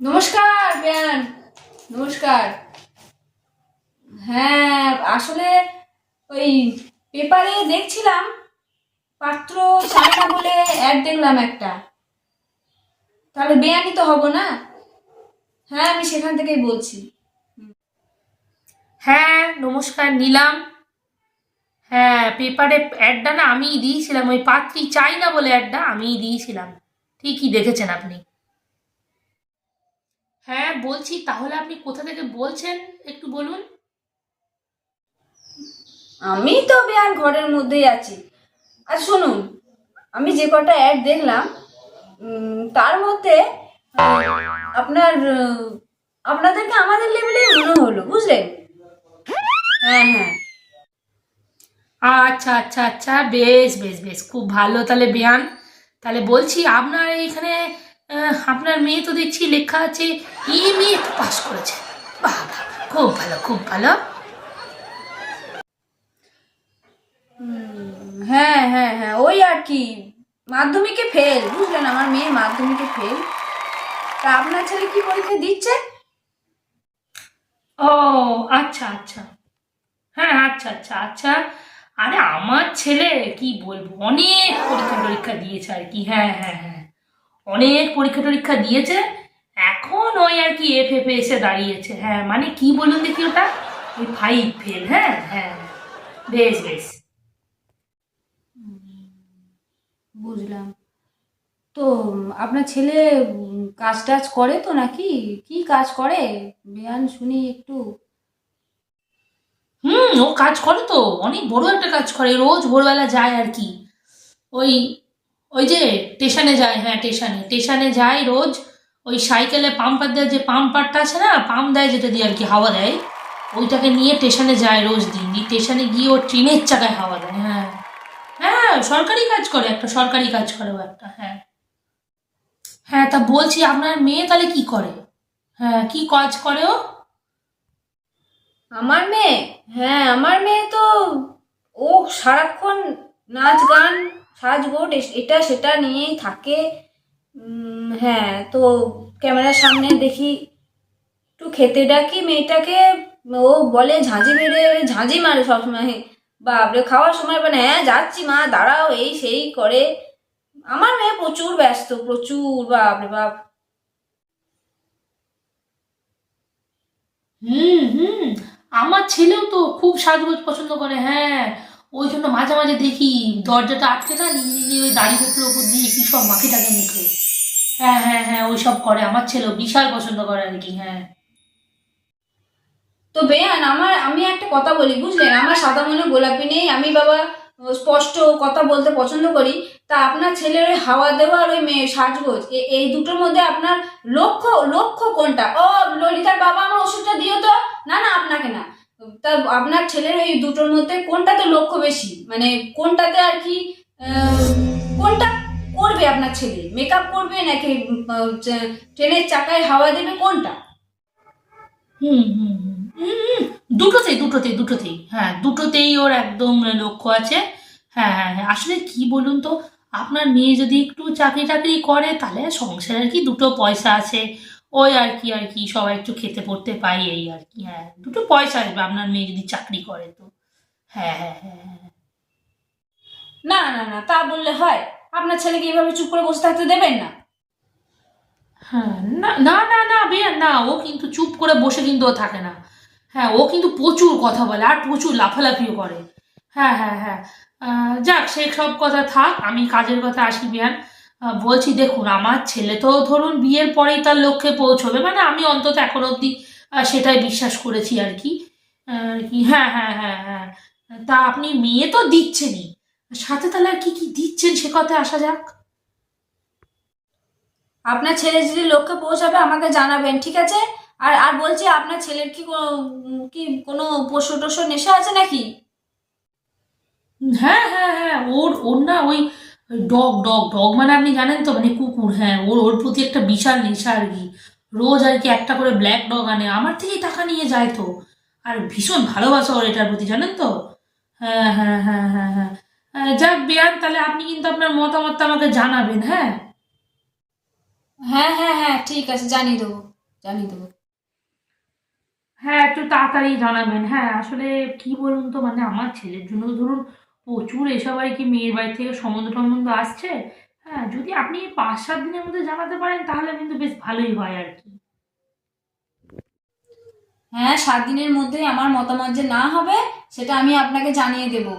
নমস্কার বেয়ান নমস্কার। হ্যাঁ আসলে ওই পেপারে দেখছিলাম, পাত্র চায় না বলে অ্যাড দেখলাম একটা। তাহলে বেয়ানি তো হব না? হ্যাঁ আমি সেখান থেকেই বলছি। হ্যাঁ নমস্কার, নিলাম। হ্যাঁ পেপারে অ্যাডটা না আমিই দিয়েছিলাম। ওই পাত্রী চাই না বলে অ্যাডটা আমিই দিয়েছিলাম। ঠিকই দেখেছেন আপনি। হ্যাঁ বলছি তাহলে আপনি কোথা থেকে বলছেন? একটু বলুন। আমি তো বেয়ান ঘরের মধ্যেই আছি। আর শুনুন আমি যে কটা অ্যাড দেখলাম তার মধ্যে আপনার আপনাদেরকে আমাদের লেভেলে মনে হলো বুঝলেন? হ্যাঁ হ্যাঁ। আচ্ছা আচ্ছা আচ্ছা বেশ বেশ বেশ খুব ভালো তাহলে বেয়ান। তাহলে বলছি আপনার এইখানে আপনার মেয়ে তো দেখছি লেখা আছে এম এ পাস করেছে। বাহ খুব ভালো খুব ভালো। হ্যাঁ হ্যাঁ হ্যাঁ ওই আর কি মাধ্যমিকে ফেল বুঝলেন আমার মেয়ে মাধ্যমিকে ফেল তা আপনার ছেলে কি পরীক্ষা দিচ্ছে? ও আচ্ছা আচ্ছা। হ্যাঁ আচ্ছা আচ্ছা আচ্ছা। আরে আমার ছেলে কি বলব অনেক পরীক্ষা টরীক্ষা দিয়েছে আর কি হ্যাঁ হ্যাঁ হ্যাঁ। অনেক পরীক্ষা টরীক্ষা দিয়েছে এখন ওই আর কি এফ এফ এসে দাঁড়িয়েছে। হ্যাঁ মানে কি বলুন দেখি ওটা? ওই ফাইভ ফেল হ্যাঁ হ্যাঁ। বেশ বেশ। বুঝলাম। তো আপনার ছেলে কাজ টাজ করে তো নাকি? কি কাজ করে? বেয়ান শুনি একটু। হুম ও কাজ করে তো অনেক বড় একটা কাজ করে রোজ ভোরবেলা যায় আর কি। ওই ওই যে স্টেশনে যায় হ্যাঁ স্টেশনে। স্টেশনে যায় রোজ ওই সাইকেলে পাম্পার দেওয়ার যে পাম্পারটা আছে না পাম্প দেয় যেটা দিয়ে আর কি হাওয়া দেয়, ওইটাকে নিয়ে স্টেশনে যায় রোজ দিন। স্টেশনে গিয়ে ও ট্রেনের চাকায় হাওয়া দেয় হ্যাঁ। হ্যাঁ সরকারি কাজ করে, একটা সরকারি কাজ করে ও একটা হ্যাঁ। হ্যাঁ তা বলছি আপনার মেয়ে তাহলে কি করে? হ্যাঁ কি কাজ করে ও? আমার মেয়ে? হ্যাঁ আমার মেয়ে তো ও সারাক্ষণ নাচ গান সাজগোট এস- এটা সেটা নিয়েই থাকে। হ্যাঁ তো ক্যামেরার সামনে দেখি, একটু খেতে ডাকি মেয়েটাকে। ও বলে, ঝাঁঝি মেরে, ঝাঁঝি মারে সবসময়। বাপরে, খাওয়ার সময় মানে হ্যাঁ যাচ্ছি মা, দাঁড়াও, এই সেই করে। আমার মেয়ে প্রচুর ব্যস্ত, প্রচুর, বাপরে বাপ। হুম হুম, আমার ছেলেও তো খুব সাজগোজ পছন্দ করে হ্যাঁ। ওই জন্য মাঝে মাঝে দেখি দরজাটা আটকে না নিজে ওই দাড়ি গোপের ওপর দিয়ে কি সব মাখে থাকে মুখে। হ্যাঁ হ্যাঁ হ্যাঁ ওই সব করে। আমার ছেলেও বিশাল পছন্দ করে আর কি হ্যাঁ। তো বেয়ান, আমার, আমি একটা কথা বলি, বুঝলেন? আমার সাদা মনে গোলাপি নেই। আমি বাবা স্পষ্ট কথা বলতে পছন্দ করি। তা আপনার ছেলের ওই হাওয়া দেওয়া আর ওই মেয়ে সাজগোজ এই দুটোর মধ্যে আপনার লক্ষ্য লক্ষ্য কোনটা? ও, ললিতার বাবা আমার ওষুধটা দিও তো। না না, আপনাকে না। তা আপনার ছেলের ওই দুটোর মধ্যে কোনটাতে লক্ষ্য বেশি? মানে কোনটাতে আর কি কোনটা করবে আপনার ছেলে? মেকআপ করবে নাকি ট্রেনের চাকায় হাওয়া দেবে, কোনটা? হুম হুম হুম দুটোতেই দুটোতেই দুটোতেই। হ্যাঁ দুটোতেই ওর একদম লক্ষ্য আছে। হ্যাঁ হ্যাঁ হ্যাঁ আসলে কি বলুন তো, আপনার মেয়ে যদি একটু চাকরি টাকরি করে, তাহলে সংসারে আর কি দুটো পয়সা আছে? ওই আর কি আর কি সবাই একটু খেতে পড়তে পাই এই আর কি হ্যাঁ। দুটো পয়সা আসবে আপনার মেয়ে যদি চাকরি করে তো। হ্যাঁ হ্যাঁ হ্যাঁ হ্যাঁ। না না না তা বললে হয়। আপনার ছেলেকে এইভাবে চুপ করে বসে থাকতে দেবেন না? হ্যাঁ না না না না বের না ও কিন্তু চুপ করে বসে কিন্তু ও থাকে না। হ্যাঁ ও কিন্তু প্রচুর কথা বলে আর প্রচুর লাফালাফিও করে। হ্যাঁ হ্যাঁ হ্যাঁ। যাক সে সব কথা থাক আমি কাজের কথা আসি আহ, বলছি, দেখুন, আমার ছেলে তো ধরুন বিয়ের পরেই তার লক্ষ্যে পৌঁছবে মানে আমি অন্তত এখন অবধি সেটাই বিশ্বাস করেছি আর কি। হ্যাঁ হ্যাঁ হ্যাঁ হ্যাঁ। তা আপনি মেয়ে তো দিচ্ছেনই। সাথে তাহলে আর কি কি দিচ্ছেন সে কথায় আসা যাক। আপনার ছেলে যদি লক্ষ্যে পৌঁছাবে, আমাকে জানাবেন, ঠিক আছে? আর আর বলছি, আপনার ছেলের কি কি কোনো পশু টশু নেশা আছে নাকি? হ্যাঁ হ্যাঁ হ্যাঁ ওর ওর না ওই ডগ ডগ ডগ মানে আপনি জানেন তো মানে কুকুর হ্যাঁ ওর ওর প্রতি একটা বিশাল নেশা আর কি। রোজ আর কি একটা করে ব্ল্যাক ডগ আনে আমার থেকেই টাকা নিয়ে যায় তো। আর ভীষণ ভালোবাসা ওর এটার প্রতি জানেন তো? হ্যাঁ হ্যাঁ হ্যাঁ হ্যাঁ হ্যাঁ। যাক বেয়ান তাহলে আপনি কিন্তু আপনার মতামতটা আমাকে জানাবেন হ্যাঁ? হ্যাঁ হ্যাঁ হ্যাঁ ঠিক আছে জানিয়ে দেবো জানিয়ে দেবো। হ্যাঁ একটু তাড়াতাড়ি জানাবেন হ্যাঁ আসলে কি বলুন তো মানে আমার ছেলের জন্য ধরুন প্রচুর এসব আর কি মেয়ের বাড়ি থেকে সম্বন্ধ টম্বন্ধ আসছে। হ্যাঁ যদি আপনি পাঁচ সাত দিনের মধ্যে জানাতে পারেন, তাহলে কিন্তু বেশ ভালোই হয় আর কি। হ্যাঁ সাত দিনের মধ্যে আমার মতামত যে না হবে, সেটা আমি আপনাকে জানিয়ে দেবো।